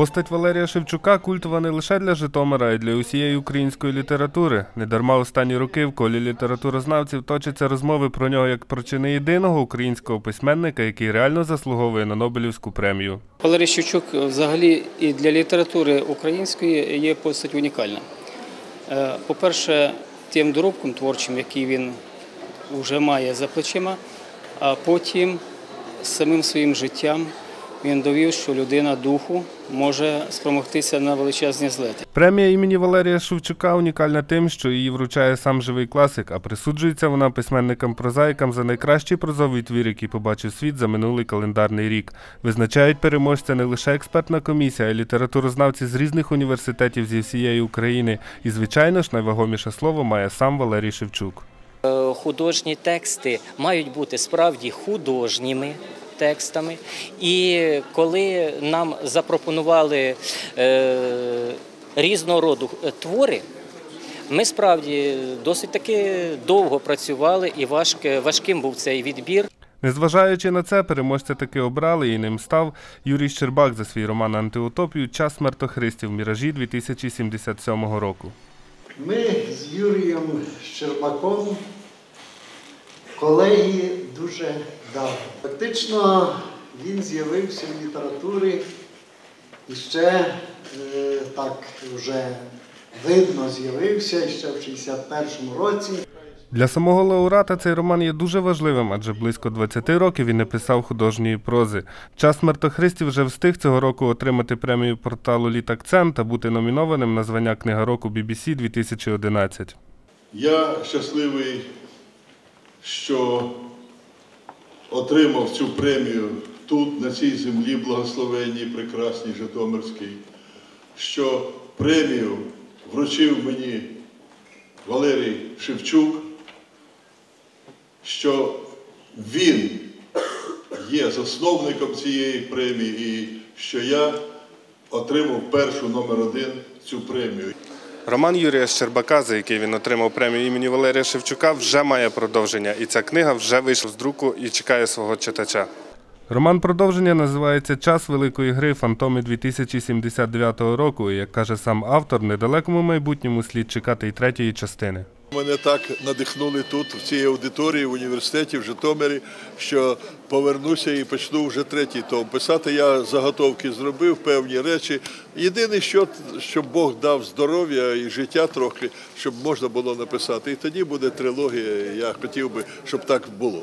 Постать Валерія Шевчука культова не лише для Житомира, а й для усієї української літератури. Недарма останні роки в колі літературознавців точаться розмови про нього як про чи не єдиного українського письменника, який реально заслуговує на Нобелівську премію. Валерій Шевчук взагалі і для літератури української є постать унікальна. Е, По-перше, тим доробком творчим, який він вже має за плечима, а потім самим своїм життям він довів, що людина духу може спромогтися на величезні злети. Премія імені Валерія Шевчука унікальна тим, що її вручає сам живий класик, а присуджується вона письменникам-прозаїкам за найкращий прозовий твір, який побачив світ за минулий календарний рік. Визначають переможця не лише експертна комісія, а й літературознавці з різних університетів зі всієї України. І, звичайно ж, найвагоміше слово має сам Валерій Шевчук. Е, Художні тексти мають бути справді художніми текстами. І коли нам запропонували е, різного роду е, твори, ми справді досить таки довго працювали і важким був цей відбір. Незважаючи на це, переможця таки обрали і ним став Юрій Щербак за свій роман Антиутопію Час смертохристів. Міражі 2077 року. Ми з Юрієм Щербаком колеги дуже давно. Фактично він з'явився в літературі і ще е, так вже видно з'явився ще в 61-му році. Для самого лауреата цей роман є дуже важливим, адже близько 20 років він не писав художньої прози. Час смертохристів вже встиг цього року отримати премію порталу Літакцент та бути номінованим на звання Книга року BBC 2011. Я щасливий, що отримав цю премію тут, на цій землі благословенній, прекрасній Житомирській, що премію вручив мені Валерій Шевчук, що він є засновником цієї премії і що я отримав першу номер один цю премію. Роман Юрія Щербака, за який він отримав премію імені Валерія Шевчука, вже має продовження, і ця книга вже вийшла з друку і чекає свого читача. Роман продовження називається Час великої гри Фантоми 2079 року. І як каже сам автор, недалекому майбутньому слід чекати і третьої частини. Мене так надихнули тут, в цій аудиторії, в університеті, в Житомирі, що повернуся і почну вже третій том. Писати я заготовки зробив, певні речі. Єдине, що щоб Бог дав здоров'я і життя трохи, щоб можна було написати. І тоді буде трилогія. Я хотів би, щоб так було.